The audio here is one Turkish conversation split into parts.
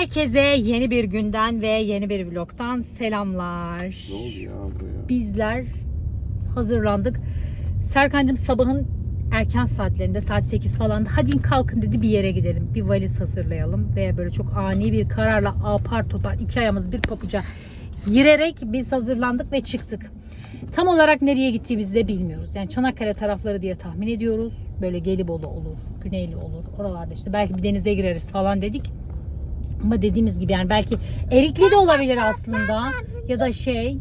Herkese yeni bir günden ve yeni bir vlogtan selamlar. Ne oldu ya buraya? Bizler hazırlandık. Serkancığım sabahın erken saatlerinde saat 8 falan hadi kalkın dedi bir yere gidelim. Bir valiz hazırlayalım ve böyle çok ani bir kararla apar topar iki ayağımız bir papuca girerek biz hazırlandık ve çıktık. Tam olarak nereye gittiğimizi de bilmiyoruz. Yani Çanakkale tarafları diye tahmin ediyoruz. Böyle Gelibolu olur, Güneyli olur. Oralarda işte belki bir denize gireriz falan dedik. Ama dediğimiz gibi yani belki Erikli de olabilir aslında. Ya da şey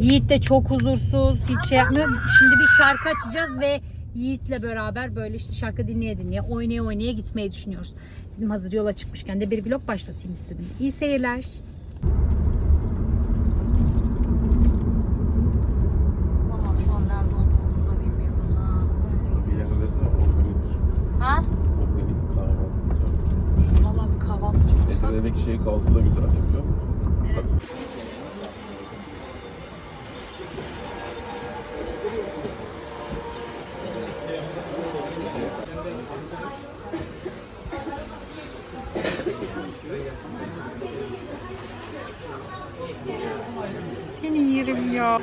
Yiğit de çok huzursuz. Hiç şey yapmıyor. Şimdi bir şarkı açacağız ve Yiğit'le beraber böyle işte şarkı dinleye dinleye oynaya oynaya gitmeyi düşünüyoruz. Dedim hazır yola çıkmışken de bir vlog başlatayım istedim. İyi seyirler. Valla şu an nerede olduğumuzu da bilmiyoruz ha. Öyle Bir yerde desene organik, Ha? organik kahvaltı. Valla bir kahvaltıcı olsak. Edirne'deki şey kahvaltı da güzel musun? Neresi? Seni yerim ya.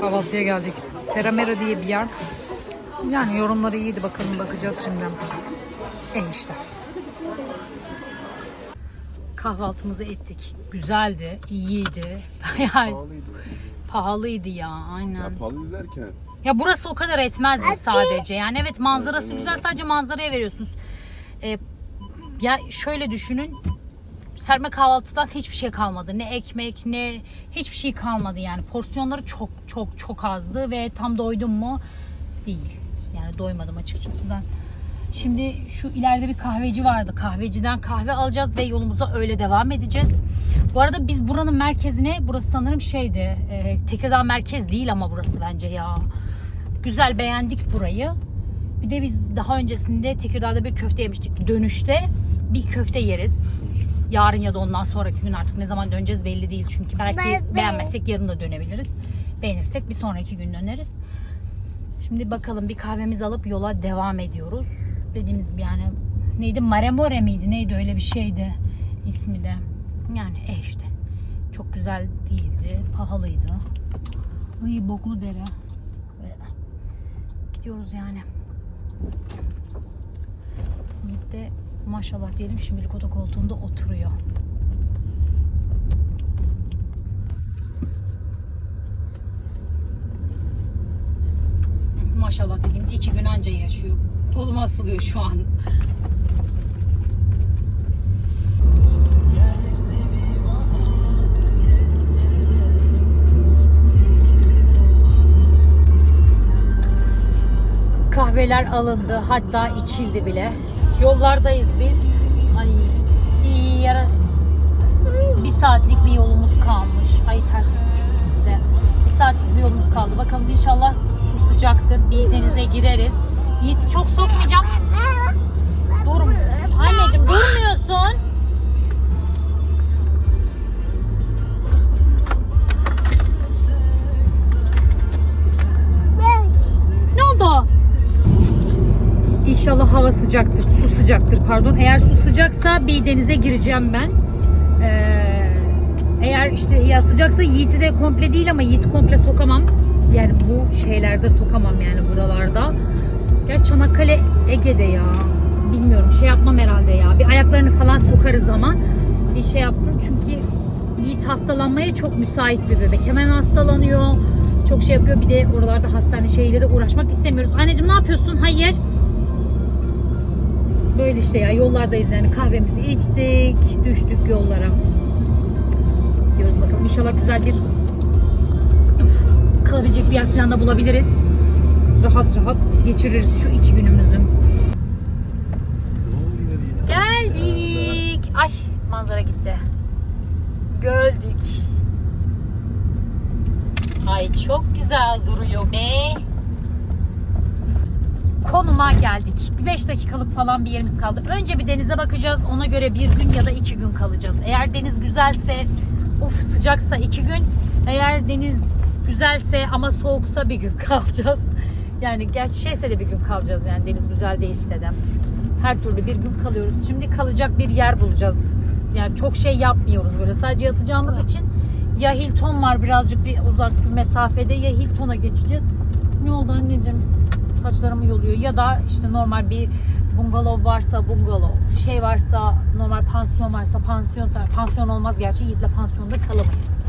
Kahvaltıya geldik. Teramera diye bir yer. Yani yorumları iyiydi bakalım bakacağız şimdi. E işte. Kahvaltımızı ettik. Güzeldi, iyiydi. Yani Pahalıydı. pahalıydı ya Ya aynen. pahalı derken Ya burası o kadar etmezdi sadece. Yani evet manzarası Aynen güzel sadece manzaraya veriyorsunuz. Ee, ya şöyle düşünün. Serme kahvaltıdan hiçbir şey kalmadı. Ne ekmek ne hiçbir şey kalmadı yani. Porsiyonları çok çok çok azdı ve tam doydum mu? Değil. Yani doymadım açıkçası ben. Şimdi şu ileride bir kahveci vardı. Kahveciden kahve alacağız ve yolumuza öyle devam edeceğiz. Bu arada biz buranın merkezine, burası sanırım şeydi. E, Tekirdağ merkez değil ama burası bence ya. Güzel beğendik burayı. Bir de biz daha öncesinde Tekirdağ'da bir köfte yemiştik. Dönüşte bir köfte yeriz. Yarın ya da ondan sonraki gün artık ne zaman döneceğiz belli değil. Çünkü belki beğenmezsek yarın da dönebiliriz. Beğenirsek bir sonraki gün döneriz. Şimdi bakalım bir kahvemizi alıp yola devam ediyoruz. Dediğimiz gibi yani neydi? Maremore miydi? Neydi öyle bir şeydi ismi de. Yani e işte. Çok güzel değildi. Pahalıydı. Ay boklu dere. Gidiyoruz yani. Yiğit de maşallah diyelim şimdilik oda koltuğunda oturuyor. Maşallah dediğimde iki gün anca yaşıyor. Kolum asılıyor şu an. Kahveler alındı hatta içildi bile. Yollardayız biz. Ay bir yara bir saatlik bir yolumuz kalmış. Ay ters size. Bir saatlik bir yolumuz kaldı. Bakalım inşallah sıcaktır. Bir denize gireriz. Yiğit çok sokmayacağım. Durmuyorsun. Anneciğim durmuyorsun. Ne oldu? İnşallah hava sıcaktır, su sıcaktır pardon. Eğer su sıcaksa bir denize gireceğim ben. Ee, eğer işte ya sıcaksa Yiğit'i de komple değil ama Yiğit'i komple sokamam. Yani bu şeylerde sokamam yani buralarda. Ya Çanakkale Ege'de ya. Bilmiyorum şey yapmam herhalde ya. Bir ayaklarını falan sokarız ama bir şey yapsın. Çünkü Yiğit hastalanmaya çok müsait bir bebek. Hemen hastalanıyor. Çok şey yapıyor. Bir de oralarda hastane şeyiyle de uğraşmak istemiyoruz. Anneciğim ne yapıyorsun? Hayır. Böyle işte ya yollardayız yani kahvemizi içtik, düştük yollara. Gidiyoruz bakalım inşallah güzel bir kalabilecek bir yer falan da bulabiliriz. Rahat rahat geçiririz şu iki günümüzü. Geldik. Ay manzara gitti. Göldük. Ay çok güzel duruyor be. Konuma geldik. Bir 5 dakikalık falan bir yerimiz kaldı. Önce bir denize bakacağız. Ona göre bir gün ya da iki gün kalacağız. Eğer deniz güzelse, of sıcaksa iki gün. Eğer deniz güzelse ama soğuksa bir gün kalacağız. Yani gerçi şeyse de bir gün kalacağız yani deniz güzel değilse de. Her türlü bir gün kalıyoruz. Şimdi kalacak bir yer bulacağız. Yani çok şey yapmıyoruz böyle. Sadece yatacağımız için ya Hilton var birazcık bir uzak bir mesafede ya Hilton'a geçeceğiz. Ne oldu anneciğim? Saçlarımı yoluyor. Ya da işte normal bir bungalov varsa bungalov, şey varsa normal pansiyon varsa pansiyon, pansiyon olmaz gerçi Yiğit'le pansiyonda kalamayız.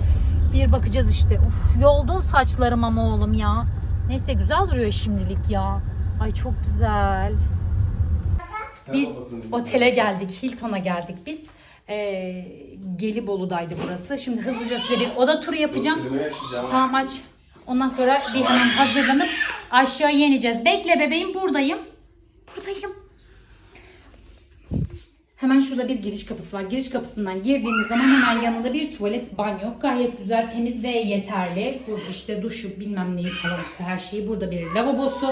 Bir bakacağız işte. Uf yoldun saçlarım ama oğlum ya. Neyse güzel duruyor şimdilik ya. Ay çok güzel. Biz otele geldik. Hilton'a geldik biz. Ee, Gelibolu'daydı burası. Şimdi hızlıca size bir oda turu yapacağım. Tamam aç. Ondan sonra bir hemen hazırlanıp aşağıya ineceğiz. Bekle bebeğim buradayım. Buradayım. Hemen şurada bir giriş kapısı var. Giriş kapısından girdiğimiz zaman hemen yanında bir tuvalet, banyo. Gayet güzel, temiz ve yeterli. Burada işte duşu bilmem neyi falan işte her şeyi. Burada bir lavabosu.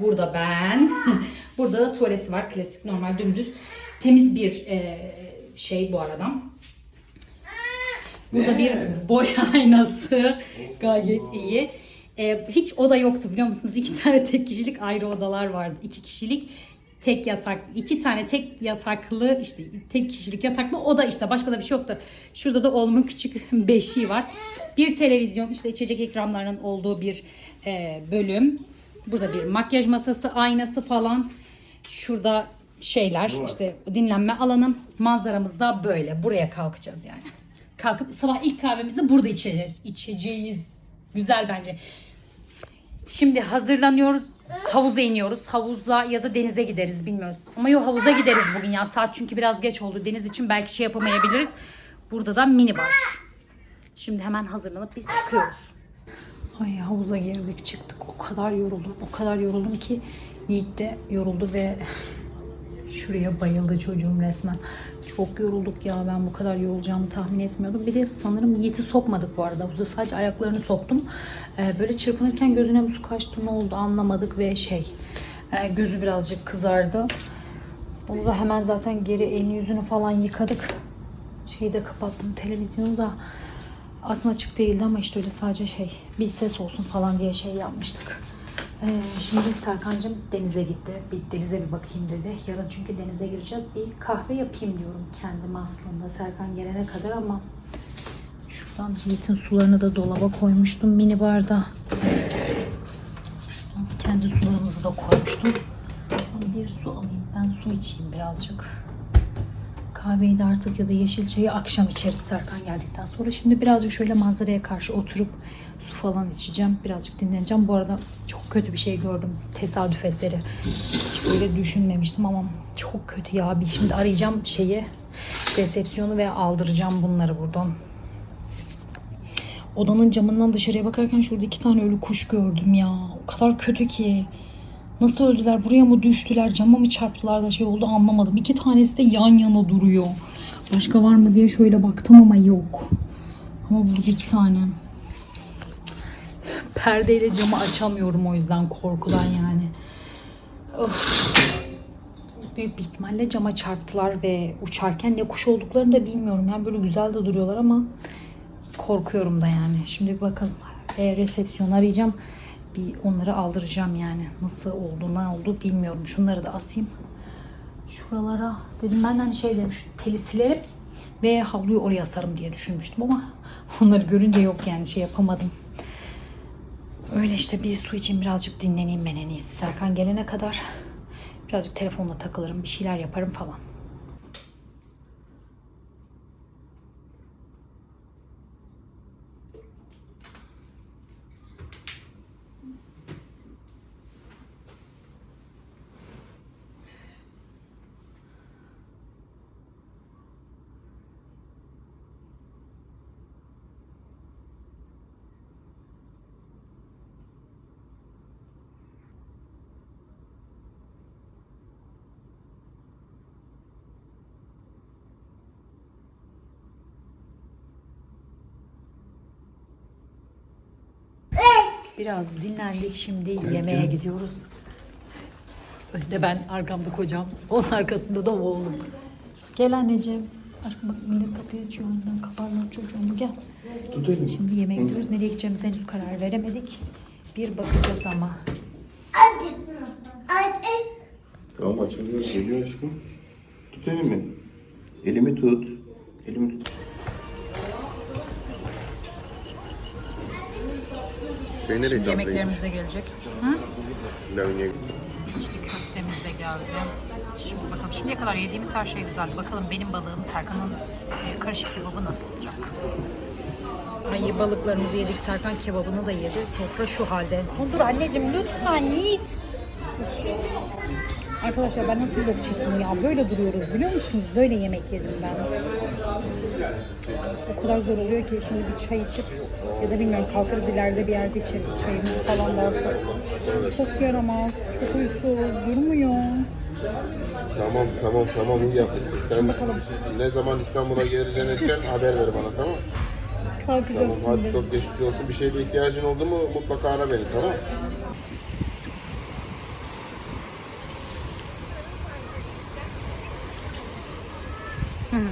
Burada ben. Burada da tuvaleti var. Klasik normal dümdüz. Temiz bir e, şey bu arada. Burada bir boy aynası. Gayet iyi. Ee, hiç oda yoktu biliyor musunuz? İki tane tek kişilik ayrı odalar vardı. İki kişilik tek yatak, iki tane tek yataklı işte tek kişilik yataklı oda işte başka da bir şey yoktu. Şurada da oğlumun küçük beşiği var. Bir televizyon işte içecek ikramlarının olduğu bir e, bölüm. Burada bir makyaj masası, aynası falan. Şurada şeyler işte dinlenme alanım. Manzaramız da böyle. Buraya kalkacağız yani. Kalkıp sabah ilk kahvemizi burada içeceğiz. İçeceğiz. Güzel bence. Şimdi hazırlanıyoruz. Havuza iniyoruz. Havuza ya da denize gideriz bilmiyoruz. Ama yok havuza gideriz bugün ya. Saat çünkü biraz geç oldu. Deniz için belki şey yapamayabiliriz. Burada da mini bar. Şimdi hemen hazırlanıp biz çıkıyoruz. Ay havuza girdik çıktık. O kadar yoruldum. O kadar yoruldum ki Yiğit de yoruldu ve şuraya bayıldı çocuğum resmen. Çok yorulduk ya ben bu kadar yorulacağımı tahmin etmiyordum. Bir de sanırım Yiğit'i sokmadık bu arada. Havuza sadece ayaklarını soktum. Ee, böyle çırpınırken gözüne mi su kaçtı ne oldu anlamadık ve şey e, gözü birazcık kızardı. Onu da hemen zaten geri elini yüzünü falan yıkadık. Şeyi de kapattım televizyonu da aslında açık değildi ama işte öyle sadece şey bir ses olsun falan diye şey yapmıştık. Ee, şimdi Serkan'cığım denize gitti. Bir denize bir bakayım dedi. Yarın çünkü denize gireceğiz. Bir kahve yapayım diyorum kendime aslında Serkan gelene kadar ama şuradan Yiğit'in sularını da dolaba koymuştum mini barda. Kendi sularımızı da koymuştum. Bir su alayım. Ben su içeyim birazcık. Kahveyi de artık ya da yeşil çayı akşam içeriz Serkan geldikten sonra. Şimdi birazcık şöyle manzaraya karşı oturup su falan içeceğim. Birazcık dinleneceğim. Bu arada çok kötü bir şey gördüm. Tesadüf eseri. Hiç böyle düşünmemiştim ama çok kötü ya. Bir şimdi arayacağım şeyi resepsiyonu ve aldıracağım bunları buradan. Odanın camından dışarıya bakarken şurada iki tane ölü kuş gördüm ya. O kadar kötü ki. Nasıl öldüler? Buraya mı düştüler? Cama mı çarptılar da şey oldu anlamadım. İki tanesi de yan yana duruyor. Başka var mı diye şöyle baktım ama yok. Ama burada iki tane. Perdeyle camı açamıyorum o yüzden korkudan yani. Of. Büyük bir ihtimalle cama çarptılar ve uçarken ne kuş olduklarını da bilmiyorum. Yani böyle güzel de duruyorlar ama korkuyorum da yani. Şimdi bir bakalım. E, resepsiyon arayacağım. Bir onları aldıracağım yani. Nasıl oldu ne oldu bilmiyorum. Şunları da asayım. Şuralara dedim ben hani şey dedim şu teli silerim ve havluyu oraya asarım diye düşünmüştüm ama onları görünce yok yani şey yapamadım. Öyle işte bir su için birazcık dinleneyim ben en iyisi. Serkan gelene kadar birazcık telefonla takılırım, bir şeyler yaparım falan. Biraz dinlendik. Şimdi yemeğe gidiyoruz. Önde ben, arkamda kocam. Onun arkasında da oğlum. Gel anneciğim. Aşkım bak millet kapıyı açıyor. Önden kaparlar çocuğumu gel. Tut elini. Şimdi yemeğe gidiyoruz. Nereye gideceğimize henüz karar veremedik. Bir bakacağız ama. Hadi. Hadi. Tamam açılıyor. Geliyor aşkım. Tut elimi. Elimi tut. Elimi tut. Nereye Şimdi yemeklerimiz de gelecek. Hı? Lavinia. İçli köftemiz de geldi. Şimdi bakalım şimdiye kadar yediğimiz her şey güzeldi. Bakalım benim balığım Serkan'ın e, karışık kebabı nasıl olacak? Ay balıklarımızı yedik. Serkan kebabını da yedi. Sofra şu halde. Dur anneciğim lütfen yiğit. Arkadaşlar ben nasıl vlog çekeyim ya? Böyle duruyoruz biliyor musunuz? Böyle yemek yedim ben. O kadar zor oluyor ki şimdi bir çay içip ya da bilmiyorum kalkarız ileride bir yerde içeriz çayımızı falan da alsak. Çok yaramaz, çok huysuz, durmuyor. Tamam tamam tamam iyi yapmışsın. Sen ne zaman İstanbul'a geleceğini edeceksin haber ver bana tamam Kalkacağız Tamam hadi çok geçmiş olsun. Bir şeyde ihtiyacın oldu mu mutlaka ara beni tamam Akşam.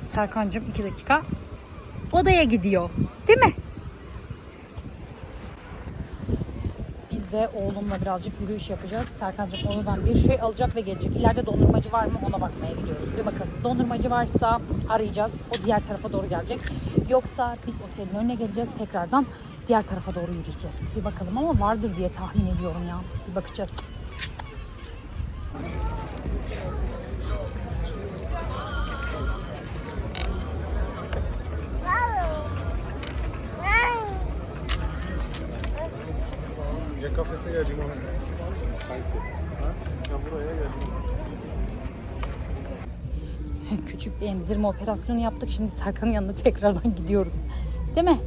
Serkan'cığım iki dakika odaya gidiyor. Değil mi? De oğlumla birazcık yürüyüş yapacağız. Serkan'cığım oradan bir şey alacak ve gelecek. İleride dondurmacı var mı ona bakmaya gidiyoruz. Bir bakalım. Dondurmacı varsa arayacağız. O diğer tarafa doğru gelecek. Yoksa biz otelin önüne geleceğiz. Tekrardan diğer tarafa doğru yürüyeceğiz. Bir bakalım ama vardır diye tahmin ediyorum ya. Bir bakacağız. Kafese geldim ona. Ya buraya geldim. Küçük bir emzirme operasyonu yaptık. Şimdi Serkan'ın yanına tekrardan gidiyoruz. Değil mi?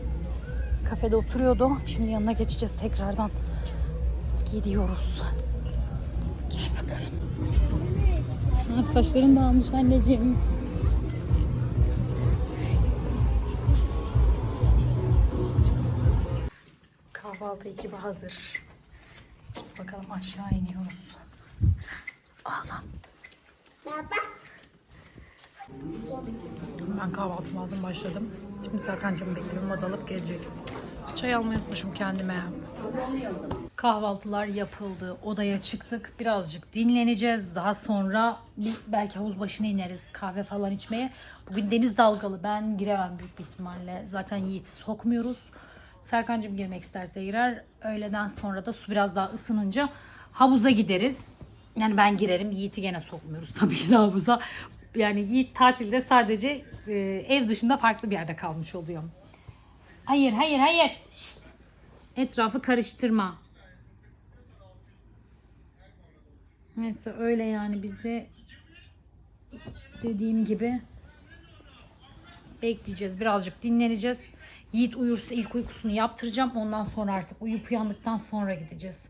Kafede oturuyordu. Şimdi yanına geçeceğiz tekrardan. Gidiyoruz. Gel bakalım. Ha, saçların dağılmış anneciğim. Kahvaltı ekibi hazır. Bakalım aşağı iniyoruz. Ağlam. Baba. Ben kahvaltımı aldım başladım. Şimdi Serkan'cığım bekliyorum. O da alıp gelecek. Çay almayı unutmuşum kendime. Kahvaltılar yapıldı. Odaya çıktık. Birazcık dinleneceğiz. Daha sonra bir, belki havuz başına ineriz. Kahve falan içmeye. Bugün deniz dalgalı. Ben giremem büyük bir ihtimalle. Zaten Yiğit'i sokmuyoruz. Serkan'cığım girmek isterse girer. Öğleden sonra da su biraz daha ısınınca havuza gideriz. Yani ben girerim. Yiğit'i gene sokmuyoruz tabii ki havuza. Yani Yiğit tatilde sadece e, ev dışında farklı bir yerde kalmış oluyor. Hayır, hayır, hayır. Şşt. Etrafı karıştırma. Neyse öyle yani biz de dediğim gibi bekleyeceğiz. Birazcık dinleneceğiz. Yiğit uyursa ilk uykusunu yaptıracağım. Ondan sonra artık uyuyup uyandıktan sonra gideceğiz.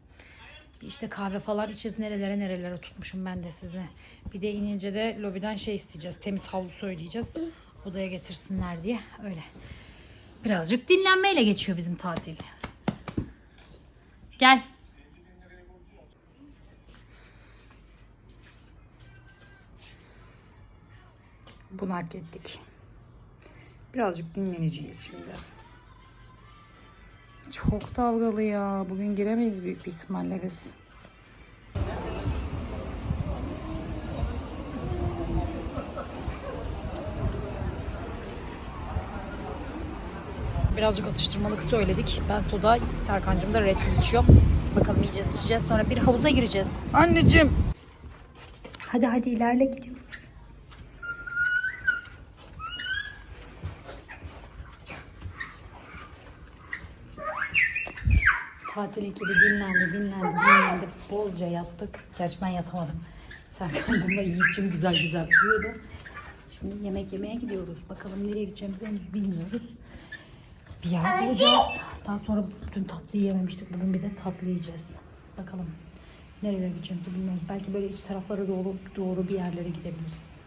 İşte kahve falan içeceğiz. Nerelere nerelere tutmuşum ben de size. Bir de inince de lobiden şey isteyeceğiz. Temiz havlu söyleyeceğiz. Odaya getirsinler diye. Öyle. Birazcık dinlenmeyle geçiyor bizim tatil. Gel. Bunu hak ettik. Birazcık dinleneceğiz şimdi. Çok dalgalı ya. Bugün giremeyiz büyük bir ihtimalle biz. Birazcık atıştırmalık söyledik. Ben soda, Serkan'cığım da Red Bull içiyor. Bakalım yiyeceğiz içeceğiz. Sonra bir havuza gireceğiz. Anneciğim. Hadi hadi ilerle gidiyoruz. Tatil ekibi dinlendi, dinlendi, dinlendi. Bolca yattık. Gerçi ben yatamadım. Serkan'cığımla Yiğit'cim güzel güzel uyuyordu. Şimdi yemek yemeye gidiyoruz. Bakalım nereye gideceğimizi henüz bilmiyoruz. Bir yer bulacağız. Daha sonra dün tatlı yememiştik. Bugün bir de tatlı yiyeceğiz. Bakalım nereye gideceğimizi bilmiyoruz. Belki böyle iç taraflara doğru, doğru bir yerlere gidebiliriz.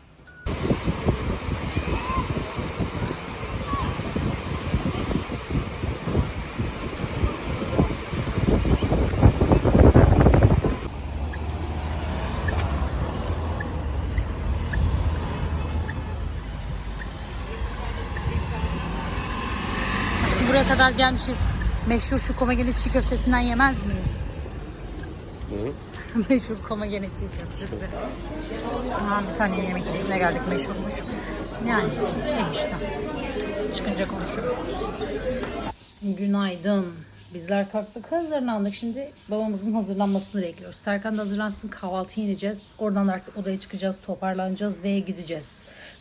Buraya kadar gelmişiz. Meşhur şu komagene çiğ köftesinden yemez miyiz? meşhur komagene çiğ köftesi. Ha, bir tane yemekçisine geldik meşhurmuş. Yani ne işte. Çıkınca konuşuruz. Günaydın. Bizler kalktık hazırlandık. Şimdi babamızın hazırlanmasını bekliyoruz. Serkan da hazırlansın kahvaltı ineceğiz. Oradan da artık odaya çıkacağız, toparlanacağız ve gideceğiz.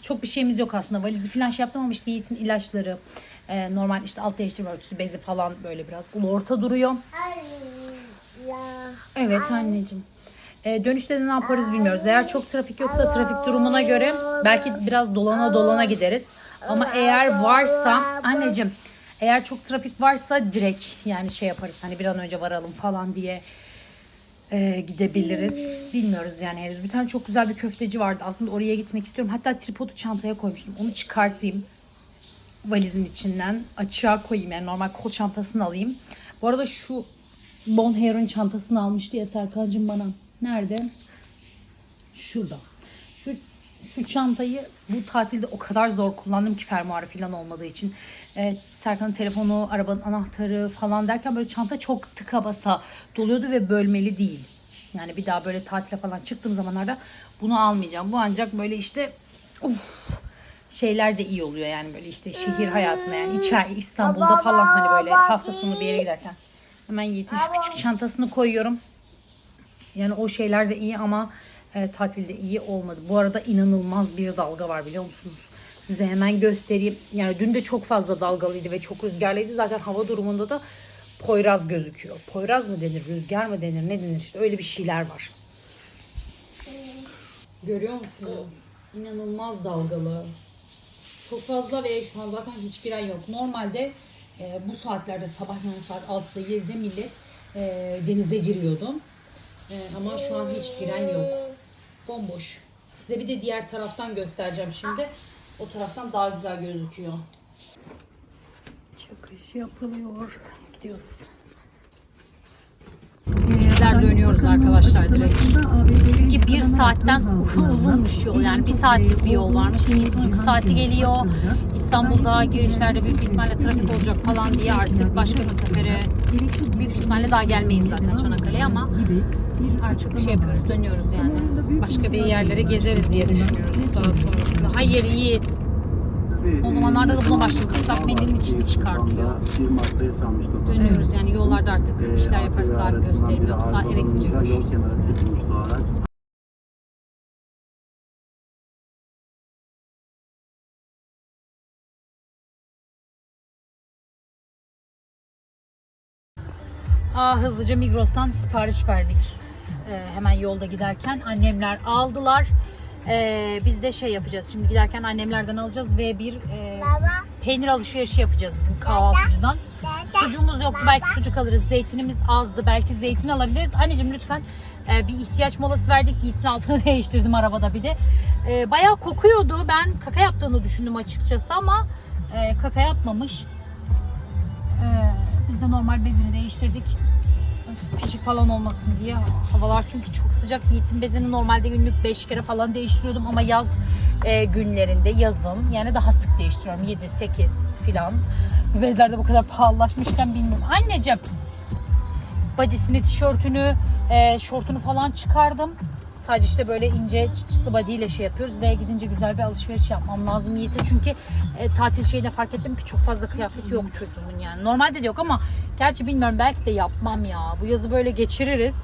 Çok bir şeyimiz yok aslında. Valizi falan şey yaptım ama işte Yiğit'in ilaçları, e, normal işte alt değiştirme örtüsü, bezi falan böyle biraz ulu orta duruyor. Evet anneciğim. E, dönüşte de ne yaparız bilmiyoruz. Eğer çok trafik yoksa trafik durumuna göre belki biraz dolana dolana gideriz. Ama eğer varsa anneciğim eğer çok trafik varsa direkt yani şey yaparız hani bir an önce varalım falan diye e, gidebiliriz. Bilmiyoruz yani henüz. Bir tane çok güzel bir köfteci vardı. Aslında oraya gitmek istiyorum. Hatta tripodu çantaya koymuştum. Onu çıkartayım valizin içinden açığa koyayım yani normal kol çantasını alayım. Bu arada şu Bon Hair'ın çantasını almıştı ya Serkan'cığım bana. Nerede? Şurada. Şu şu çantayı bu tatilde o kadar zor kullandım ki fermuarı falan olmadığı için. Ee, Serkan'ın telefonu, arabanın anahtarı falan derken böyle çanta çok tıka basa doluyordu ve bölmeli değil. Yani bir daha böyle tatile falan çıktığım zamanlarda bunu almayacağım. Bu ancak böyle işte uf, şeyler de iyi oluyor yani böyle işte şehir hayatına yani içeri İstanbul'da falan hani böyle hafta sonu bir yere giderken. Hemen Yiğit'in şu küçük çantasını koyuyorum. Yani o şeyler de iyi ama e, tatilde iyi olmadı. Bu arada inanılmaz bir dalga var biliyor musunuz? Size hemen göstereyim. Yani dün de çok fazla dalgalıydı ve çok rüzgarlıydı. Zaten hava durumunda da Poyraz gözüküyor. Poyraz mı denir, rüzgar mı denir, ne denir işte öyle bir şeyler var. Görüyor musunuz? İnanılmaz dalgalı. Çok fazla ve şu an zaten hiç giren yok. Normalde e, bu saatlerde sabah yani saat 6'da 7'de millet e, denize giriyordu. E, ama şu an hiç giren yok. Bomboş. Size bir de diğer taraftan göstereceğim şimdi. O taraftan daha güzel gözüküyor. Çıkış yapılıyor. Gidiyoruz. Bizler dönüyoruz arkadaşlar direkt. Çünkü bir saatten uzunmuş yol. Yani bir saatlik bir yol varmış. Buçuk saati geliyor. İstanbul'da girişlerde büyük ihtimalle trafik olacak falan diye artık başka bir sefere büyük ihtimalle daha gelmeyiz zaten Çanakkale'ye ama artık şey yapıyoruz dönüyoruz yani. Başka bir yerlere gezeriz diye düşünüyoruz daha sonrasında. Hayır Yiğit. O zamanlarda da buna başladık. Mendilin içini çıkartıyor. Dönüyoruz yani yollarda artık işler yaparız saat gösterim yoksa eve gidince görüşürüz. Aa, hızlıca Migros'tan sipariş verdik. Ee, hemen yolda giderken annemler aldılar. Ee, biz de şey yapacağız. Şimdi giderken annemlerden alacağız ve bir e, Baba. peynir alışverişi yapacağız bizim kahvaltıcıdan. Sucuğumuz yoktu belki sucuk alırız. Zeytinimiz azdı belki zeytin alabiliriz. Anneciğim lütfen e, bir ihtiyaç molası verdik. Yiğit'in altını değiştirdim arabada bir de. E, bayağı kokuyordu. Ben kaka yaptığını düşündüm açıkçası ama e, kaka yapmamış. E, biz de normal bezini değiştirdik. Pişik falan olmasın diye. Havalar çünkü çok sıcak. Yiğit'in bezini normalde günlük 5 kere falan değiştiriyordum ama yaz e, günlerinde yazın yani daha sık değiştiriyorum. 7-8 falan. Bu bezler de bu kadar pahalılaşmışken bilmiyorum. Anneciğim body'sini, tişörtünü, e, şortunu falan çıkardım. Sadece işte böyle ince çıt çıtlı body ile şey yapıyoruz ve gidince güzel bir alışveriş yapmam lazım Yiğit'e. Çünkü e, tatil şeyinde fark ettim ki çok fazla kıyafet yok çocuğumun yani. Normalde de yok ama gerçi bilmiyorum belki de yapmam ya. Bu yazı böyle geçiririz.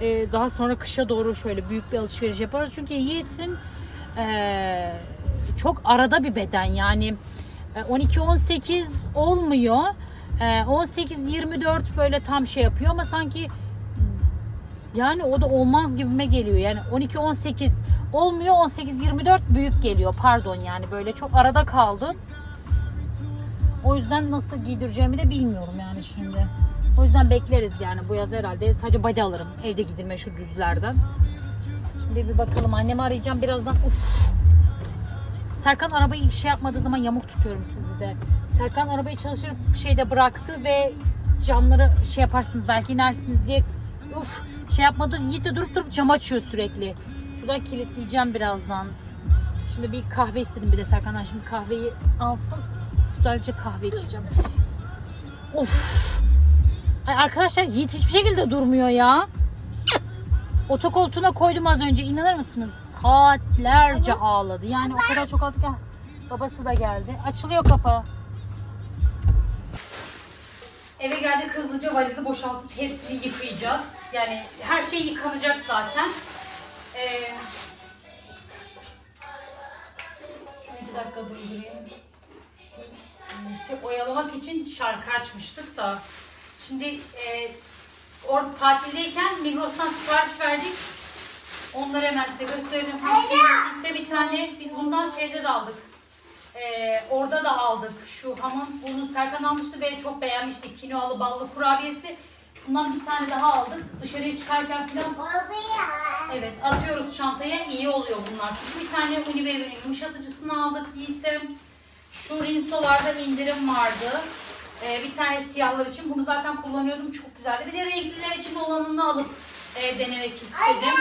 E, daha sonra kışa doğru şöyle büyük bir alışveriş yaparız. Çünkü Yiğit'in e, çok arada bir beden yani 12-18 olmuyor. E, 18-24 böyle tam şey yapıyor ama sanki yani o da olmaz gibime geliyor. Yani 12-18 olmuyor 18-24 büyük geliyor pardon yani böyle çok arada kaldım. O yüzden nasıl giydireceğimi de bilmiyorum yani şimdi. O yüzden bekleriz yani bu yaz herhalde sadece body alırım evde giydirme şu düzlerden. Şimdi bir bakalım annemi arayacağım birazdan. Uf. Serkan arabayı şey yapmadığı zaman yamuk tutuyorum sizi de. Serkan arabayı çalışır şeyde bıraktı ve camları şey yaparsınız belki inersiniz diye uf şey yapmadı. Yiğit de durup durup cam açıyor sürekli. Şuradan kilitleyeceğim birazdan. Şimdi bir kahve istedim bir de Serkan'dan. Şimdi kahveyi alsın. Güzelce kahve içeceğim. Of. Ay arkadaşlar Yiğit hiçbir şekilde durmuyor ya. Otokoltuğuna koydum az önce. İnanır mısınız? Saatlerce ağladı. Yani o kadar çok ağladı ki. Babası da geldi. Açılıyor kapağı. Eve geldik hızlıca valizi boşaltıp hepsini yıkayacağız. Yani her şey yıkanacak zaten. Ee, şunu iki dakika durdurayım. Oyalamak için şarkı açmıştık da. Şimdi e, orada tatildeyken Migros'tan sipariş verdik. Onları hemen size göstereceğim. Yiğit'e bir tane biz bundan şeyde de aldık. Ee, orada da aldık. Şu hamın bunu Serkan almıştı ve çok beğenmiştik. Kinoalı ballı kurabiyesi. Bundan bir tane daha aldık. Dışarıya çıkarken falan evet atıyoruz çantaya. iyi oluyor bunlar. Çünkü bir tane Unilever'in yumuşatıcısını aldık Yiğit'im. Şu Rinso'larda indirim vardı. Ee, bir tane siyahlar için. Bunu zaten kullanıyordum. Çok güzeldi. Bir de renkliler için olanını alıp e, denemek istedim.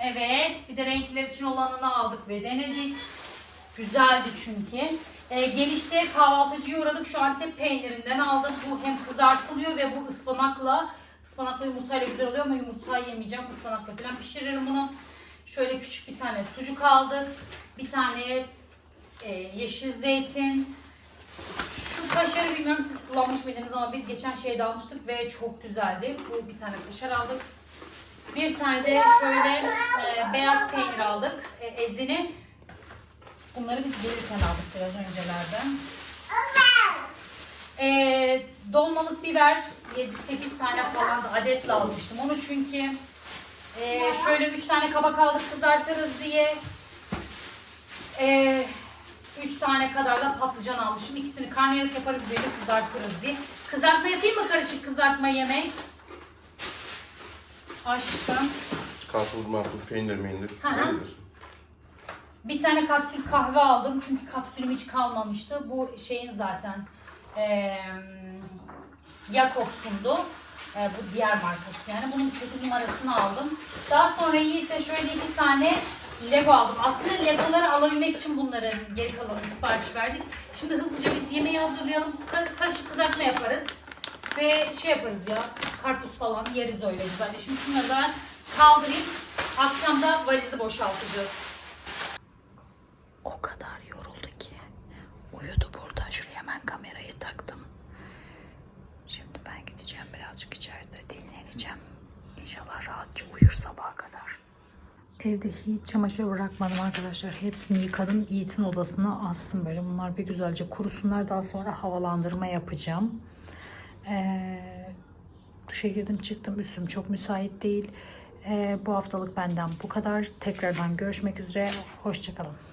Evet. Bir de renkliler için olanını aldık ve denedik. Güzeldi çünkü. Ee, gelişte kahvaltıcıya uğradık. Şu Antep peynirinden aldım. Bu hem kızartılıyor ve bu ıspanakla ıspanakla yumurtayla güzel oluyor ama yumurtayı yemeyeceğim. Ispanakla falan pişiririm bunu. Şöyle küçük bir tane sucuk aldık. Bir tane e, yeşil zeytin. Şu kaşarı bilmiyorum siz kullanmış mıydınız ama biz geçen şeyde almıştık ve çok güzeldi. Bu bir tane kaşar aldık. Bir tane de şöyle e, beyaz peynir aldık. E, ezini. Bunları biz gelirken aldık biraz öncelerden. E, dolmalık biber 7-8 tane falan da adetle almıştım onu çünkü e, şöyle 3 tane kabak aldık kızartırız diye. E, 3 tane kadar da patlıcan almışım. İkisini karnıyarık yaparız böyle kızartırız diye. Kızartma yapayım mı karışık kızartma yemek? Aşkım. Karpuz marpuz, peynir. Hı hı. Diyorsun? Bir tane kapsül kahve aldım çünkü kapsülüm hiç kalmamıştı. Bu şeyin zaten eee Jakobs'undu. Eee, bu diğer markası yani. Bunun 8 numarasını aldım. Daha sonra Yiğit'e şöyle iki tane Lego aldım. Aslında Legoları alabilmek için bunların geri kalanını sipariş verdik. Şimdi hızlıca biz yemeği hazırlayalım. Kar- Karışık kızartma yaparız. Ve şey yaparız ya, karpuz falan yeriz öyle güzelce. Şimdi şunları ben kaldırayım. Akşam da valizi boşaltacağız. O kadar yoruldu ki uyudu burada. Şuraya hemen kamerayı taktım. Şimdi ben gideceğim birazcık içeride dinleneceğim. İnşallah rahatça uyur sabaha kadar. Evde hiç çamaşır bırakmadım arkadaşlar. Hepsini yıkadım. Yiğit'in odasına astım böyle. Bunlar bir güzelce kurusunlar. Daha sonra havalandırma yapacağım. Ee, duşa girdim çıktım. Üstüm çok müsait değil. Ee, bu haftalık benden bu kadar. Tekrardan görüşmek üzere. Hoşçakalın.